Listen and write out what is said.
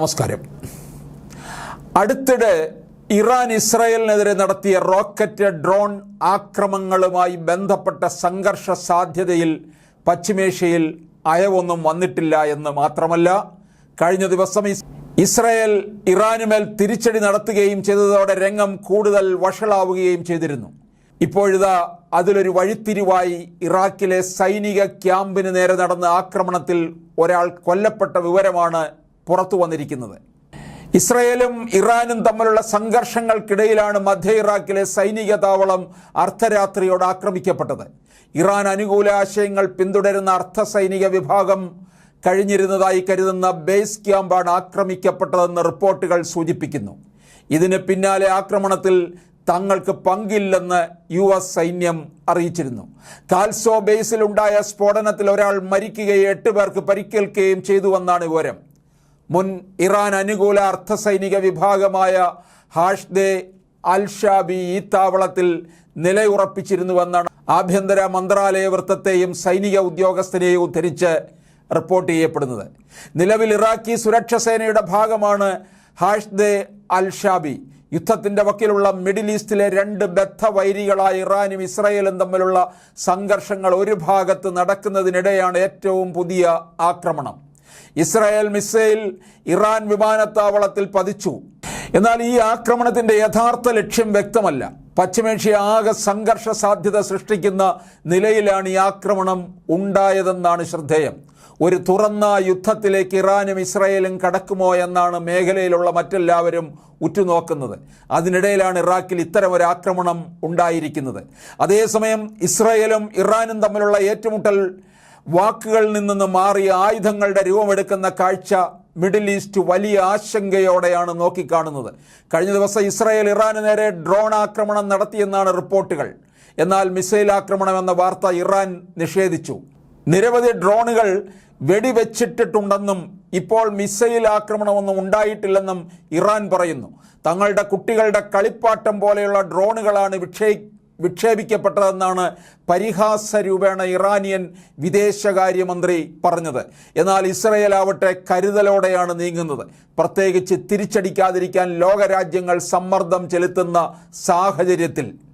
നമസ്കാരം. അടുത്തിടെ ഇറാൻ ഇസ്രായേലിനെതിരെ നടത്തിയ റോക്കറ്റ് ഡ്രോൺ ആക്രമണങ്ങളുമായി ബന്ധപ്പെട്ട സംഘർഷ സാധ്യതയിൽ പശ്ചിമേഷ്യയിൽ അയവൊന്നും വന്നിട്ടില്ല എന്ന് മാത്രമല്ല കഴിഞ്ഞ ദിവസം ഇസ്രായേൽ ഇറാനുമേൽ തിരിച്ചടി നടത്തുകയും ചെയ്തതോടെ രംഗം കൂടുതൽ വഷളാവുകയും ചെയ്തിരുന്നു. ഇപ്പോഴിതാ അതിലൊരു വഴിത്തിരിവായി ഇറാഖിലെ സൈനിക ക്യാമ്പിന് നേരെ നടന്ന ആക്രമണത്തിൽ ഒരാൾ കൊല്ലപ്പെട്ട വിവരമാണ് പുറത്തു വന്നിരിക്കുന്നത്. ഇസ്രയേലും ഇറാനും തമ്മിലുള്ള സംഘർഷങ്ങൾക്കിടയിലാണ് മധ്യ ഇറാഖിലെ സൈനിക താവളം അർദ്ധരാത്രിയോട് ആക്രമിക്കപ്പെട്ടത്. ഇറാൻ അനുകൂല ആശയങ്ങൾ പിന്തുടരുന്ന അർദ്ധ സൈനിക വിഭാഗം കഴിഞ്ഞിരുന്നതായി കരുതുന്ന ബേസ് ക്യാമ്പാണ് ആക്രമിക്കപ്പെട്ടതെന്ന് റിപ്പോർട്ടുകൾ സൂചിപ്പിക്കുന്നു. ഇതിന് പിന്നാലെ ആക്രമണത്തിൽ തങ്ങൾക്ക് പങ്കില്ലെന്ന് യു എസ് സൈന്യം അറിയിച്ചിരുന്നു. കാൽസോ ബേസിലുണ്ടായ സ്ഫോടനത്തിൽ ഒരാൾ മരിക്കുകയും എട്ട് പേർക്ക് പരിക്കേൽക്കുകയും ചെയ്തുവെന്നാണ് വിവരം. മുൻ ഇറാൻ അനുകൂല അർദ്ധസൈനിക വിഭാഗമായ ഹാഷ്ദെ അൽ ഷാബി ഈ താവളത്തിൽ നിലയുറപ്പിച്ചിരുന്നുവെന്നാണ് ആഭ്യന്തര മന്ത്രാലയ വൃത്തത്തെയും സൈനിക ഉദ്യോഗസ്ഥനെയും ഉദ്ധരിച്ച് റിപ്പോർട്ട് ചെയ്യപ്പെടുന്നത്. നിലവിൽ ഇറാഖി സുരക്ഷാ സേനയുടെ ഭാഗമാണ് ഹാഷ്ദെ അൽ ഷാബി യുദ്ധത്തിന്റെ വക്കിലുള്ള മിഡിൽ ഈസ്റ്റിലെ രണ്ട് ബദ്ധവൈരികളായ ഇറാനും ഇസ്രയേലും തമ്മിലുള്ള സംഘർഷങ്ങൾ ഒരു ഭാഗത്ത് നടക്കുന്നതിനിടെയാണ് ഏറ്റവും പുതിയ ആക്രമണം. ഇസ്രായേൽ മിസൈൽ ഇറാൻ വിമാനത്താവളത്തിൽ പതിച്ചു. എന്നാൽ ഈ ആക്രമണത്തിന്റെ യഥാർത്ഥ ലക്ഷ്യം വ്യക്തമല്ല. പശ്ചിമേഷ്യ ആകെ സംഘർഷ സാധ്യത സൃഷ്ടിക്കുന്ന നിലയിലാണ് ഈ ആക്രമണം ഉണ്ടായതെന്നാണ് ശ്രദ്ധേയം. ഒരു തുറന്ന യുദ്ധത്തിലേക്ക് ഇറാനും ഇസ്രായേലും കടക്കുമോ എന്നാണ് മേഖലയിലുള്ള മറ്റെല്ലാവരും ഉറ്റുനോക്കുന്നത്. അതിനിടയിലാണ് ഇറാഖിൽ ഇത്തരം ഒരു ആക്രമണം ഉണ്ടായിരിക്കുന്നത്. അതേസമയം ഇസ്രായേലും ഇറാനും തമ്മിലുള്ള ഏറ്റുമുട്ടൽ വാക്കുകളിൽ നിന്ന് മാറിയ ആയുധങ്ങളുടെ രൂപമെടുക്കുന്ന കാഴ്ച മിഡിൽ ഈസ്റ്റ് വലിയ ആശങ്കയോടെയാണ് നോക്കിക്കാണുന്നത്. കഴിഞ്ഞ ദിവസം ഇസ്രായേൽ ഇറാന് നേരെ ഡ്രോൺ ആക്രമണം നടത്തിയെന്നാണ് റിപ്പോർട്ടുകൾ. എന്നാൽ മിസൈൽ ആക്രമണം എന്ന വാർത്ത ഇറാൻ നിഷേധിച്ചു. നിരവധി ഡ്രോണുകൾ വെടിവെച്ചിട്ടിട്ടുണ്ടെന്നും ഇപ്പോൾ മിസൈൽ ആക്രമണമൊന്നും ഉണ്ടായിട്ടില്ലെന്നും ഇറാൻ പറയുന്നു. തങ്ങളുടെ കുട്ടികളുടെ കളിപ്പാട്ടം പോലെയുള്ള ഡ്രോണുകളാണ് വിക്ഷേ വിക്ഷേപിക്കപ്പെട്ടതെന്നാണ് പരിഹാസ രൂപേണ ഇറാനിയൻ വിദേശകാര്യമന്ത്രി പറഞ്ഞത്. എന്നാൽ ഇസ്രയേൽ ആവട്ടെ കരുതലോടെയാണ് നീങ്ങുന്നത്. പ്രത്യേകിച്ച് തിരിച്ചടിക്കാതിരിക്കാൻ ലോകരാജ്യങ്ങൾ സമ്മർദ്ദം ചെലുത്തുന്ന സാഹചര്യത്തിൽ.